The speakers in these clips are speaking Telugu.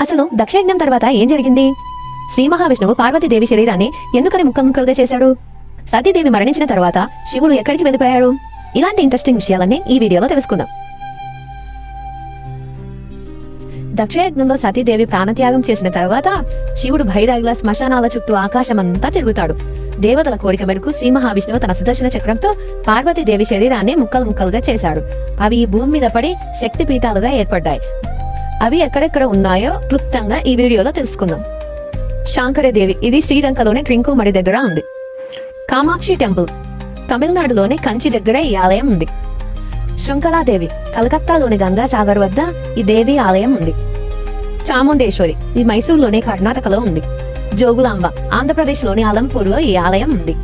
అసలు దక్షయజ్ఞం తర్వాత ఏం జరిగింది? శ్రీ మహావిష్ణువు పార్వతీదేవి శరీరాన్ని ఎందుకని ముక్కలు ముక్కలుగా చేశాడు? సతీదేవి మరణించిన తర్వాత శివుడు ఎక్కడికి వెళ్ళిపోయాడు? ఇలాంటి ఇంట్రెస్టింగ్ విషయాలన్నీ ఈ వీడియోలో తెలుసుకుందాం. దక్షయజ్ఞంలో సతీదేవి ప్రాణత్యాగం చేసిన తర్వాత శివుడు భైరాగిల శ్మశానాల చుట్టూ ఆకాశమంతా తిరుగుతాడు. దేవతల కోరిక మేరకు శ్రీ మహావిష్ణువు తన సుదర్శన చక్రంతో పార్వతీదేవి శరీరాన్ని ముక్కలు ముక్కలుగా చేశాడు. అవి ఈ భూమి మీద పడి శక్తి పీఠాలుగా ఏర్పడ్డాయి. అవి ఎక్కడెక్కడ ఉన్నాయో క్లుప్తంగా ఈ వీడియోలో తెలుసుకుందాం. శాంకరదేవి ఇది శ్రీలంకలోని ట్రింకుమడి దగ్గర ఉంది. కామాక్షి టెంపుల్ తమిళనాడులోని కంచి దగ్గర ఈ ఆలయం ఉంది. శృంఖలాదేవి కలకత్తాలోని గంగాసాగర్ వద్ద ఈ దేవి ఆలయం ఉంది. చాముండేశ్వరి ఇది మైసూర్లోని కర్ణాటకలో ఉంది. జోగులాంబ ఆంధ్రప్రదేశ్లోని అలంపూర్లో ఈ ఆలయం ఉంది.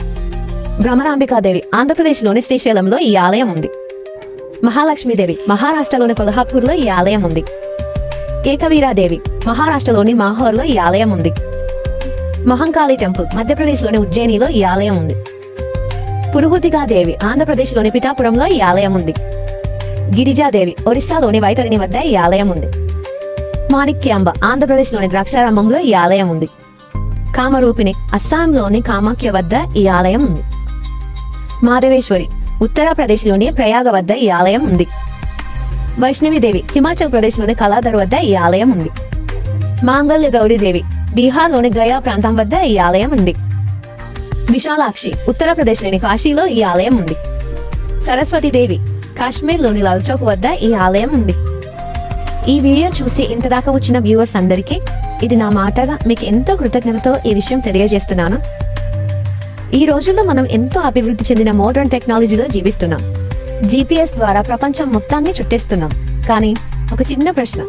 భ్రమరాంబికాదేవి ఆంధ్రప్రదేశ్లోని శ్రీశైలంలో ఈ ఆలయం ఉంది. మహాలక్ష్మీదేవి మహారాష్ట్రలోని కొల్హాపూర్లో ఈ ఆలయం ఉంది. ఏకవీరాదేవి మహారాష్ట్రలోని మాహోర్లో ఈ ఆలయం ఉంది. మహంకాళి టెంపుల్ మధ్యప్రదేశ్లోని ఉజ్జయినిలో ఈ ఆలయం ఉంది. పురుహుతికాదేవి ఆంధ్రప్రదేశ్లోని పిఠాపురంలో ఈ ఆలయం ఉంది. గిరిజాదేవి ఒరిస్సాలోని వైతరిణి వద్ద ఈ ఆలయం ఉంది. మాణిక్యాంబ ఆంధ్రప్రదేశ్లోని ద్రాక్షారామంలో ఈ ఆలయం ఉంది. కామరూపిణి అస్సాంలోని కామాఖ్య వద్ద ఈ ఆలయం ఉంది. మాధవేశ్వరి ఉత్తరప్రదేశ్లోని ప్రయాగ వద్ద ఈ ఆలయం ఉంది. వైష్ణవిదేవి హిమాచల్ ప్రదేశ్లోని కళాధర్ వద్ద ఈ ఆలయం ఉంది. మాంగళ్య గౌరీదేవి బీహార్లోని గయా ప్రాంతం వద్ద ఈ ఆలయం ఉంది. విశాలాక్షి ఉత్తరప్రదేశ్లోని కాశీలో ఈ ఆలయం ఉంది. సరస్వతీదేవి కాశ్మీర్లోని లాల్ వద్ద ఈ ఆలయం ఉంది. ఈ వీడియో చూసి ఇంతదాకా వచ్చిన వ్యూవర్స్ అందరికీ ఇది నా మాటగా మీకు ఎంతో కృతజ్ఞతతో ఈ విషయం తెలియజేస్తున్నాను. ఈ రోజుల్లో మనం ఎంతో అభివృద్ధి చెందిన మోడర్న్ టెక్నాలజీలో జీవిస్తున్నాం. జీపీఎస్ ద్వారా ప్రపంచం మొత్తాన్ని చుట్టేస్తున్నాం. కానీ ఒక చిన్న ప్రశ్న.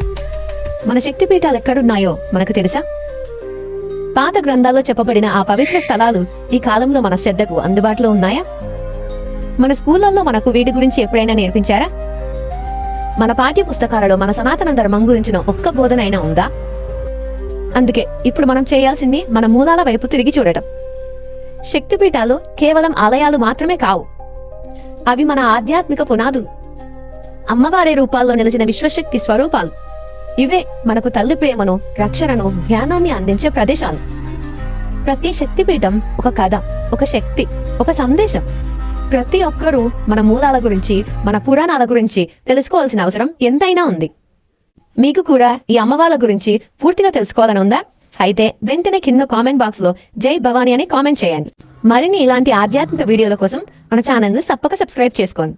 మన శక్తిపీఠాలు ఎక్కడున్నాయో మనకు తెలుసా? పాత గ్రంథాల్లో చెప్పబడిన ఆ పవిత్ర స్థలాలు ఈ కాలంలో మన శ్రద్ధకు అందుబాటులో ఉన్నాయా? మన స్కూళ్ళల్లో మనకు వీటి గురించి ఎప్పుడైనా నేర్పించారా? మన పాఠ్య పుస్తకాలలో మన సనాతన ధర్మం గురించిన ఒక్క బోధన అయినా ఉందా? అందుకే ఇప్పుడు మనం చేయాల్సింది మన మూలాల వైపు తిరిగి చూడటం. శక్తిపీఠాలు కేవలం ఆలయాలు మాత్రమే కావు. అవి మన ఆధ్యాత్మిక పునాదులు. అమ్మవారి రూపాల్లో నిలిచిన విశ్వశక్తి స్వరూపాలు. ఇవే మనకు తల్లి ప్రేమను రక్షణను జ్ఞానాన్ని అందించే ప్రదేశాలు. ప్రతి శక్తిపీఠం ఒక కథ ఒక శక్తి ఒక సందేశం. ప్రతి ఒక్కరూ మన మూలాల గురించి మన పురాణాల గురించి తెలుసుకోవాల్సిన అవసరం ఎంతైనా ఉంది. మీకు కూడా ఈ అమ్మవాళ్ళ గురించి పూర్తిగా తెలుసుకోవాలని ఉందా? అయితే వెంటనే కింద కామెంట్ బాక్స్లో జై భవానీ అని కామెంట్ చేయండి. మరిన్ని ఇలాంటి ఆధ్యాత్మిక వీడియోల కోసం మన ఛానల్ని తప్పక సబ్స్క్రైబ్ చేసుకోండి.